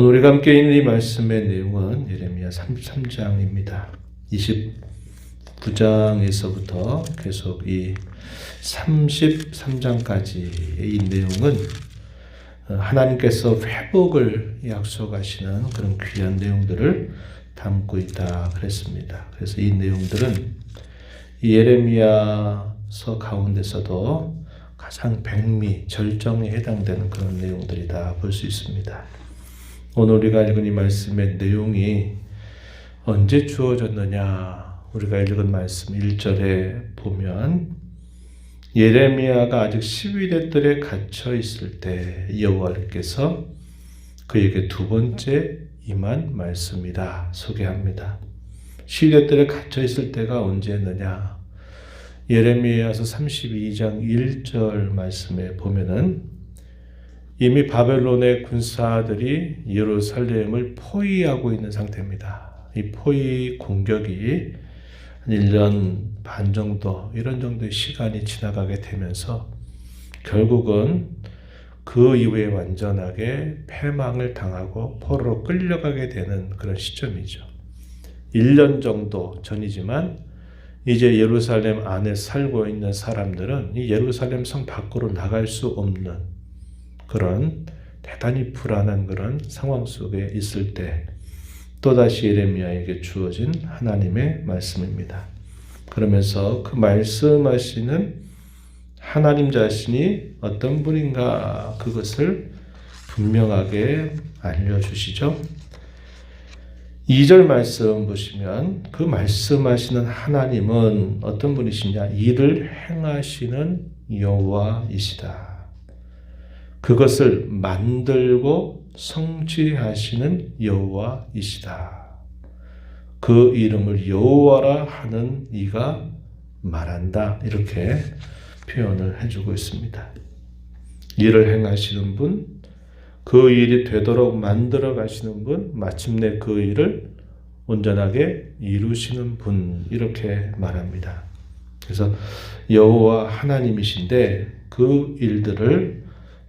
오늘 우리가 함께 있는 이 말씀의 내용은 예레미야 33장입니다. 29장에서부터 계속 이 33장까지의 이 내용은 하나님께서 회복을 약속하시는 그런 귀한 내용들을 담고 있다 그랬습니다. 그래서 이 내용들은 이 예레미야서 가운데서도 가장 백미, 절정에 해당되는 그런 내용들이다 볼 수 있습니다. 오늘 우리가 읽은 이 말씀의 내용이 언제 주어졌느냐? 우리가 읽은 말씀 1절에 보면 예레미야가 아직 12대 뜰에 갇혀 있을 때 여호와께서 그에게 두 번째 임한 말씀이다 소개합니다. 12대 뜰에 갇혀 있을 때가 언제였느냐? 예레미야서 32장 1절 말씀에 보면은 이미 바벨론의 군사들이 예루살렘을 포위하고 있는 상태입니다. 이 포위 공격이 한 1년 반 정도 이런 정도의 시간이 지나가게 되면서 결국은 그 이후에 완전하게 패망을 당하고 포로로 끌려가게 되는 그런 시점이죠. 1년 정도 전이지만 이제 예루살렘 안에 살고 있는 사람들은 이 예루살렘 성 밖으로 나갈 수 없는 그런 대단히 불안한 그런 상황 속에 있을 때 또다시 예레미야에게 주어진 하나님의 말씀입니다. 그러면서 그 말씀하시는 하나님 자신이 어떤 분인가 그것을 분명하게 알려주시죠. 2절 말씀 보시면 그 말씀하시는 하나님은 어떤 분이시냐? 이를 행하시는 여호와이시다. 그것을 만들고 성취하시는 여호와이시다. 그 이름을 여호와라 하는 이가 말한다. 이렇게 표현을 해주고 있습니다. 일을 행하시는 분, 그 일이 되도록 만들어 가시는 분, 마침내 그 일을 온전하게 이루시는 분 이렇게 말합니다. 그래서 여호와 하나님이신데 그 일들을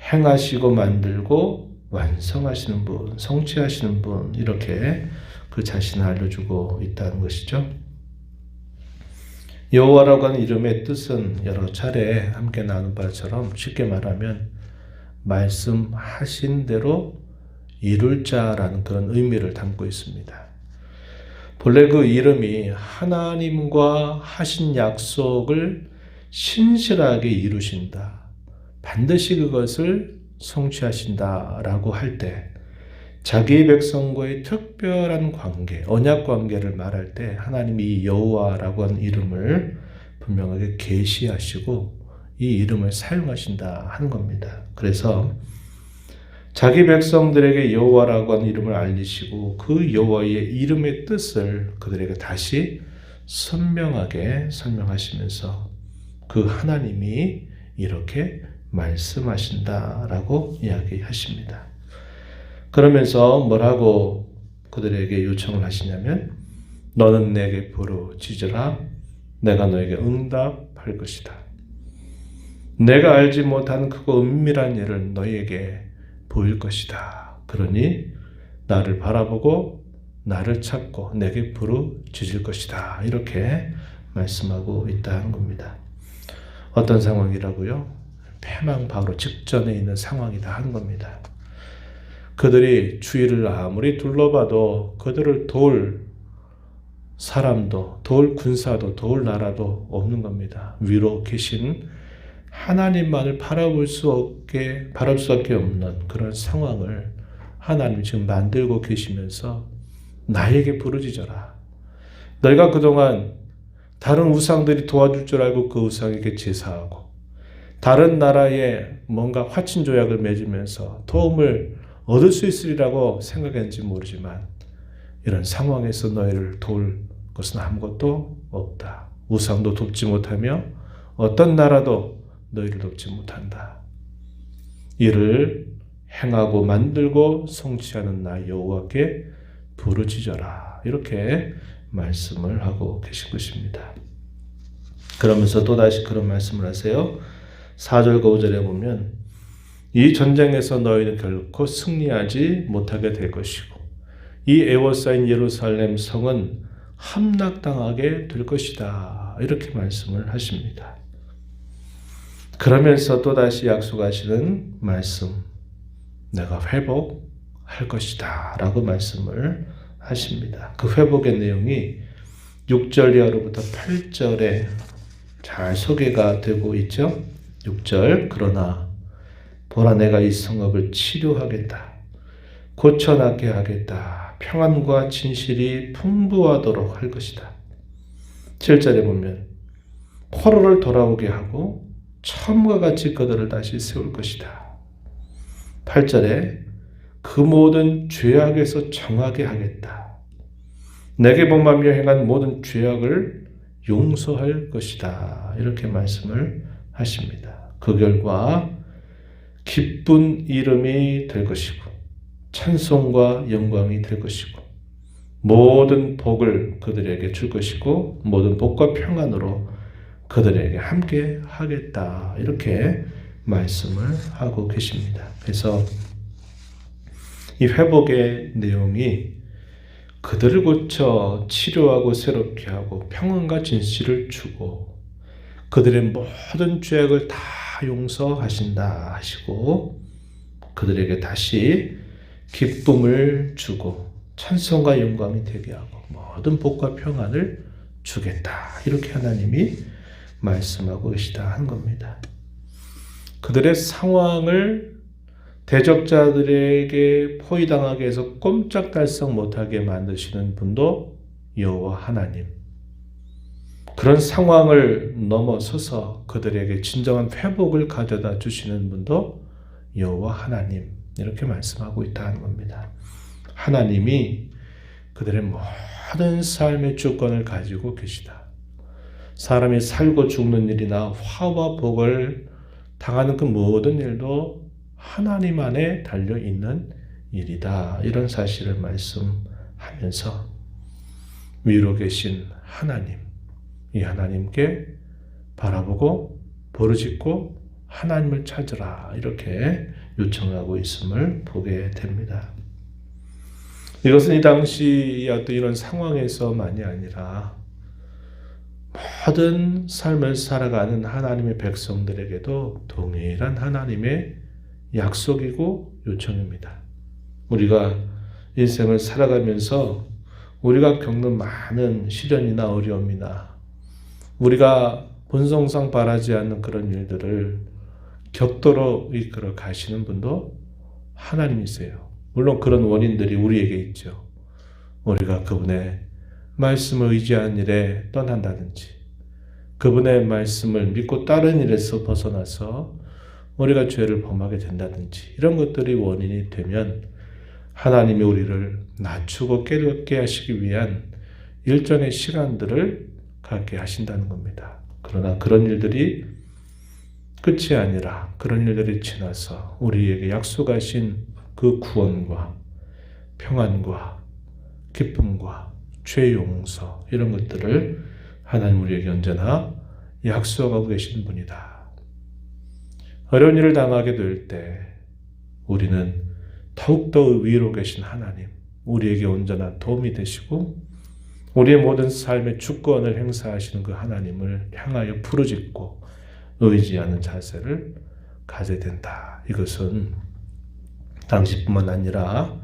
행하시고 만들고 완성하시는 분, 성취하시는 분 이렇게 그 자신을 알려주고 있다는 것이죠. 여호와라고 하는 이름의 뜻은 여러 차례 함께 나눈 바처럼 쉽게 말하면 말씀하신 대로 이룰 자라는 그런 의미를 담고 있습니다. 본래 그 이름이 하나님과 하신 약속을 신실하게 이루신다. 반드시 그것을 성취하신다라고 할 때 자기 백성과의 특별한 관계, 언약 관계를 말할 때 하나님이 여호와라고 하는 이름을 분명하게 계시하시고 이 이름을 사용하신다 하는 겁니다. 그래서 자기 백성들에게 여호와라고 하는 이름을 알리시고 그 여호와의 이름의 뜻을 그들에게 다시 선명하게 설명하시면서 그 하나님이 이렇게 말씀하신다라고 이야기하십니다. 그러면서 뭐라고 그들에게 요청을 하시냐면 너는 내게 부르짖으라 내가 너에게 응답할 것이다. 내가 알지 못한 크고 은밀한 일을 너희에게 보일 것이다. 그러니 나를 바라보고 나를 찾고 내게 부르짖을 것이다. 이렇게 말씀하고 있다는 겁니다. 어떤 상황이라고요? 패망 바로 직전에 있는 상황이다 하는 겁니다. 그들이 주위를 아무리 둘러봐도 그들을 도울 사람도, 도울 군사도, 도울 나라도 없는 겁니다. 위로 계신 하나님만을 바라볼 수 없게, 바랄 수밖에 없는 그런 상황을 하나님 지금 만들고 계시면서 나에게 부르짖어라. 너희가 그동안 다른 우상들이 도와줄 줄 알고 그 우상에게 제사하고 다른 나라에 뭔가 화친 조약을 맺으면서 도움을 얻을 수 있으리라고 생각했는지 모르지만 이런 상황에서 너희를 도울 것은 아무것도 없다. 우상도 돕지 못하며 어떤 나라도 너희를 돕지 못한다. 이를 행하고 만들고 성취하는 나 여호와께 부르짖어라. 이렇게 말씀을 하고 계신 것입니다. 그러면서 또다시 그런 말씀을 하세요. 4절 5절에 보면 이 전쟁에서 너희는 결코 승리하지 못하게 될 것이고 이 에워싸인 예루살렘 성은 함락당하게 될 것이다. 이렇게 말씀을 하십니다. 그러면서 또다시 약속하시는 말씀, 내가 회복할 것이다. 라고 말씀을 하십니다. 그 회복의 내용이 6절 이하로부터 8절에 잘 소개가 되고 있죠. 6절, 그러나 보라 내가 이 성읍을 치료하겠다. 고쳐나게 하겠다. 평안과 진실이 풍부하도록 할 것이다. 7절에 보면 포로를 돌아오게 하고 처음과 같이 그들을 다시 세울 것이다. 8절에 그 모든 죄악에서 정하게 하겠다. 내게 범하며 행한 모든 죄악을 용서할 것이다. 이렇게 말씀을 하십니다. 그 결과 기쁜 이름이 될 것이고 찬송과 영광이 될 것이고 모든 복을 그들에게 줄 것이고 모든 복과 평안으로 그들에게 함께 하겠다. 이렇게 말씀을 하고 계십니다. 그래서 이 회복의 내용이 그들을 고쳐 치료하고 새롭게 하고 평안과 진실을 주고 그들의 모든 죄악을 다 용서하신다 하시고 그들에게 다시 기쁨을 주고 찬송과 영광이 되게 하고 모든 복과 평안을 주겠다. 이렇게 하나님이 말씀하고 계시다 한 겁니다. 그들의 상황을 대적자들에게 포위당하게 해서 꼼짝달싹 못하게 만드시는 분도 여호와 하나님. 그런 상황을 넘어서서 그들에게 진정한 회복을 가져다 주시는 분도 여호와 하나님. 이렇게 말씀하고 있다는 겁니다. 하나님이 그들의 모든 삶의 주권을 가지고 계시다. 사람이 살고 죽는 일이나 화와 복을 당하는 그 모든 일도 하나님 안에 달려 있는 일이다. 이런 사실을 말씀하면서 위로 계신 하나님, 이 하나님께 바라보고 부르짖고 하나님을 찾으라. 이렇게 요청하고 있음을 보게 됩니다. 이것은 이 당시 어떤 이런 상황에서만이 아니라 모든 삶을 살아가는 하나님의 백성들에게도 동일한 하나님의 약속이고 요청입니다. 우리가 인생을 살아가면서 우리가 겪는 많은 시련이나 어려움이나 우리가 본성상 바라지 않는 그런 일들을 격도로 이끌어 가시는 분도 하나님이세요. 물론 그런 원인들이 우리에게 있죠. 우리가 그분의 말씀을 의지한 일에 떠난다든지, 그분의 말씀을 믿고 다른 일에서 벗어나서 우리가 죄를 범하게 된다든지, 이런 것들이 원인이 되면 하나님이 우리를 낮추고 깨닫게 하시기 위한 일정의 시간들을 갖게 하신다는 겁니다. 그러나 그런 일들이 끝이 아니라 그런 일들이 지나서 우리에게 약속하신 그 구원과 평안과 기쁨과 죄 용서 이런 것들을 하나님 우리에게 언제나 약속하고 계신 분이다. 어려운 일을 당하게 될 때 우리는 더욱더 위로 계신 하나님, 우리에게 언제나 도움이 되시고 우리의 모든 삶의 주권을 행사하시는 그 하나님을 향하여 부르짖고 의지하는 자세를 가져야 된다. 이것은 당시뿐만 아니라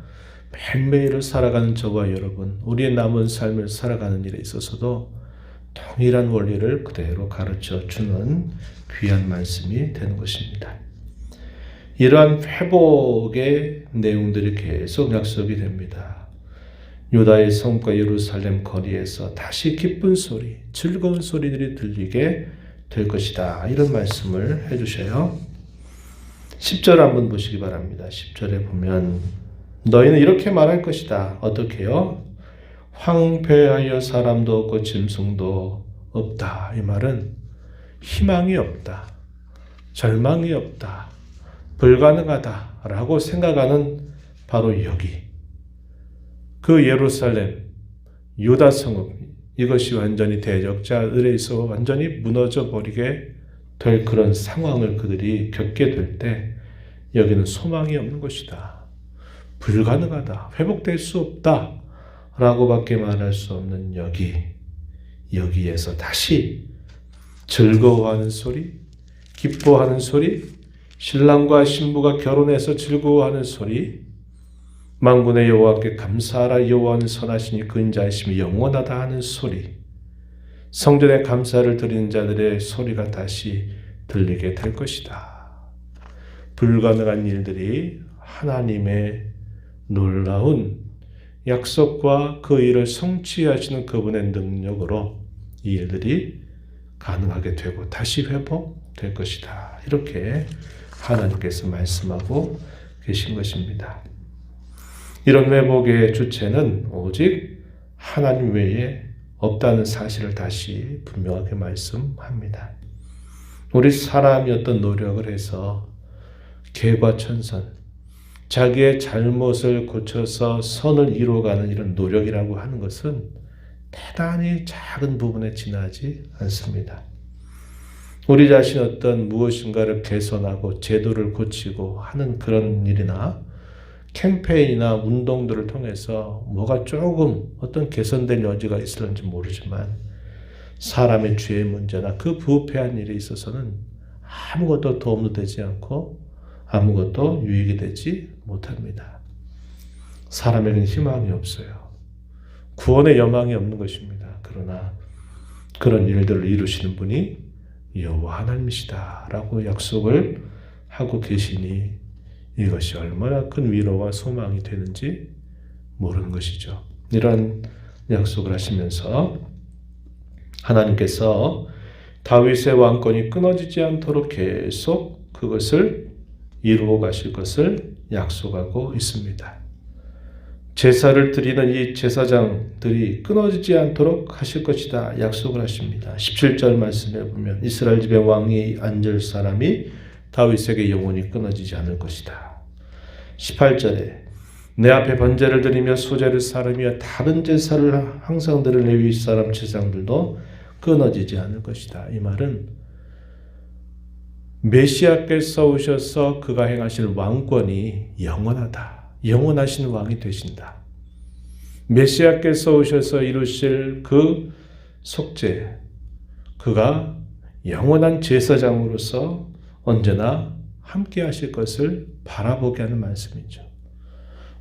매일매일을 살아가는 저와 여러분, 우리의 남은 삶을 살아가는 일에 있어서도 동일한 원리를 그대로 가르쳐 주는 귀한 말씀이 되는 것입니다. 이러한 회복의 내용들이 계속 약속이 됩니다. 유다의 성과 예루살렘 거리에서 다시 기쁜 소리, 즐거운 소리들이 들리게 될 것이다. 이런 말씀을 해주셔요. 10절 한번 보시기 바랍니다. 10절에 보면 너희는 이렇게 말할 것이다. 어떻게요? 황폐하여 사람도 없고 짐승도 없다. 이 말은 희망이 없다. 절망이 없다. 불가능하다. 라고 생각하는 바로 여기. 그 예루살렘, 유다 성읍, 이것이 완전히 대적자들에서 완전히 무너져 버리게 될 그런 상황을 그들이 겪게 될 때 여기는 소망이 없는 것이다. 불가능하다. 회복될 수 없다. 라고밖에 말할 수 없는 여기, 여기에서 다시 즐거워하는 소리, 기뻐하는 소리, 신랑과 신부가 결혼해서 즐거워하는 소리, 만군의 여호와께 감사하라 여호와는 선하시니 그 인자하심이 영원하다 하는 소리, 성전에 감사를 드리는 자들의 소리가 다시 들리게 될 것이다. 불가능한 일들이 하나님의 놀라운 약속과 그 일을 성취하시는 그분의 능력으로 이 일들이 가능하게 되고 다시 회복될 것이다. 이렇게 하나님께서 말씀하고 계신 것입니다. 이런 회복의 주체는 오직 하나님 외에 없다는 사실을 다시 분명하게 말씀합니다. 우리 사람이 어떤 노력을 해서 개과천선, 자기의 잘못을 고쳐서 선을 이루어가는 이런 노력이라고 하는 것은 대단히 작은 부분에 지나지 않습니다. 우리 자신 어떤 무엇인가를 개선하고 제도를 고치고 하는 그런 일이나 캠페인이나 운동들을 통해서 뭐가 조금 어떤 개선될 여지가 있을는지 모르지만 사람의 죄의 문제나 그 부패한 일에 있어서는 아무것도 도움도 되지 않고 아무것도 유익이 되지 못합니다. 사람에게는 희망이 없어요. 구원의 여망이 없는 것입니다. 그러나 그런 일들을 이루시는 분이 여호와 하나님이시다라고 약속을 하고 계시니 이것이 얼마나 큰 위로와 소망이 되는지 모르는 것이죠. 이런 약속을 하시면서 하나님께서 다윗의 왕권이 끊어지지 않도록 계속 그것을 이루어 가실 것을 약속하고 있습니다. 제사를 드리는 이 제사장들이 끊어지지 않도록 하실 것이다 약속을 하십니다. 17절 말씀에 보면 이스라엘 집의 왕이 앉을 사람이 다윗에게 영원히 끊어지지 않을 것이다. 18절에 내 앞에 번제를 드리며 소제를 사르며 다른 제사를 항상 드릴 레위 사람 제사장들도 끊어지지 않을 것이다. 이 말은 메시아께서 오셔서 그가 행하실 왕권이 영원하다. 영원하신 왕이 되신다. 메시아께서 오셔서 이루실 그 속죄, 그가 영원한 제사장으로서 언제나 함께 하실 것을 바라보게 하는 말씀이죠.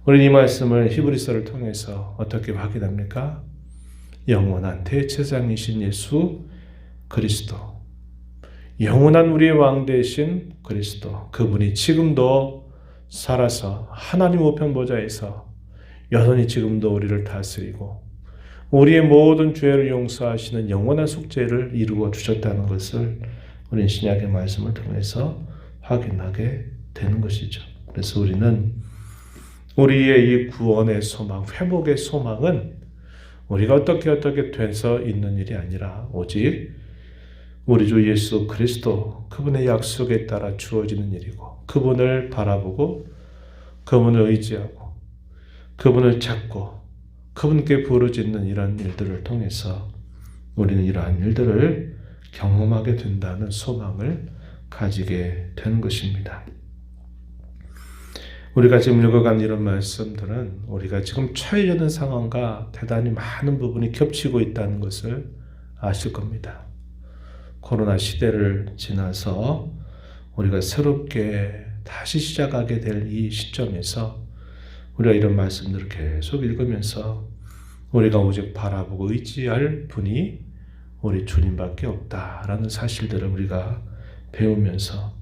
우리 이 말씀을 히브리서를 통해서 어떻게 확인합니까? 영원한 대제사장이신 예수 그리스도. 영원한 우리의 왕 되신 그리스도. 그분이 지금도 살아서 하나님 우편 보좌에서 여전히 지금도 우리를 다스리고 우리의 모든 죄를 용서하시는 영원한 속죄를 이루어 주셨다는 것을 우리 신약의 말씀을 통해서 확인하게 되는 것이죠. 그래서 우리는 우리의 이 구원의 소망, 회복의 소망은 우리가 어떻게 어떻게 돼서 있는 일이 아니라 오직 우리 주 예수 그리스도 그분의 약속에 따라 주어지는 일이고 그분을 바라보고 그분을 의지하고 그분을 찾고 그분께 부르짖는 이런 일들을 통해서 우리는 이러한 일들을 경험하게 된다는 소망을 가지게 되는 것입니다. 우리가 지금 읽어간 이런 말씀들은 우리가 지금 처해 있는 상황과 대단히 많은 부분이 겹치고 있다는 것을 아실 겁니다. 코로나 시대를 지나서 우리가 새롭게 다시 시작하게 될 이 시점에서 우리가 이런 말씀들을 계속 읽으면서 우리가 오직 바라보고 의지할 분이 우리 주님밖에 없다라는 사실들을 우리가 배우면서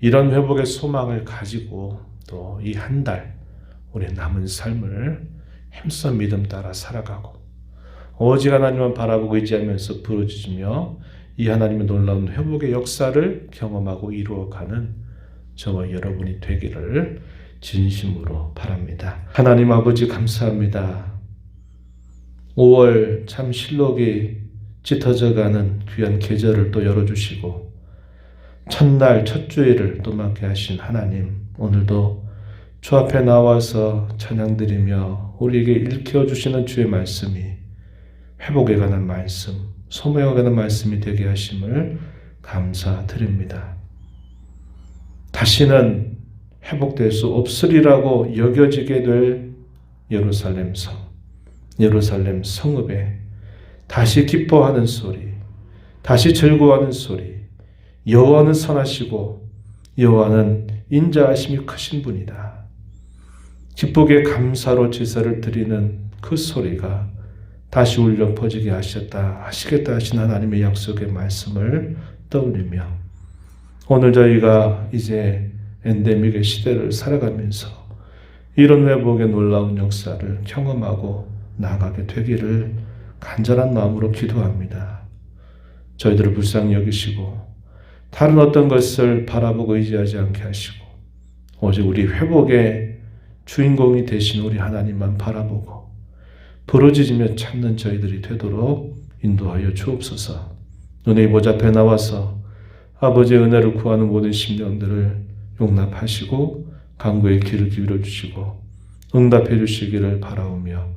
이런 회복의 소망을 가지고 또 이 한 달 우리 남은 삶을 힘써 믿음 따라 살아가고 오직 하나님만 바라보고 의지하면서 부르짖으며 이 하나님의 놀라운 회복의 역사를 경험하고 이루어가는 저와 여러분이 되기를 진심으로 바랍니다. 하나님 아버지 감사합니다. 5월 참 실록이 짙어져 가는 귀한 계절을 또 열어주시고 첫날 첫 주일을 또 맞게 하신 하나님 오늘도 주 앞에 나와서 찬양드리며 우리에게 일깨워 주시는 주의 말씀이 회복에 관한 말씀, 소명에 관한 말씀이 되게 하심을 감사드립니다. 다시는 회복될 수 없으리라고 여겨지게 될 예루살렘 성, 예루살렘 성읍에 다시 기뻐하는 소리, 다시 즐거워하는 소리, 여호와는 선하시고 여호와는 인자하심이 크신 분이다. 기쁘게 감사로 제사를 드리는 그 소리가 다시 울려 퍼지게 하셨다 하시겠다 하신 하나님의 약속의 말씀을 떠올리며 오늘 저희가 이제 엔데믹의 시대를 살아가면서 이런 회복의 놀라운 역사를 경험하고 나가게 되기를 간절한 마음으로 기도합니다. 저희들을 불쌍히 여기시고 다른 어떤 것을 바라보고 의지하지 않게 하시고 오직 우리 회복의 주인공이 되신 우리 하나님만 바라보고 부르짖으며 찾는 저희들이 되도록 인도하여 주옵소서. 눈의 앞에 나와서 아버지의 은혜를 구하는 모든 심령들을 용납하시고 강구의 길을 기울여 주시고 응답해 주시기를 바라오며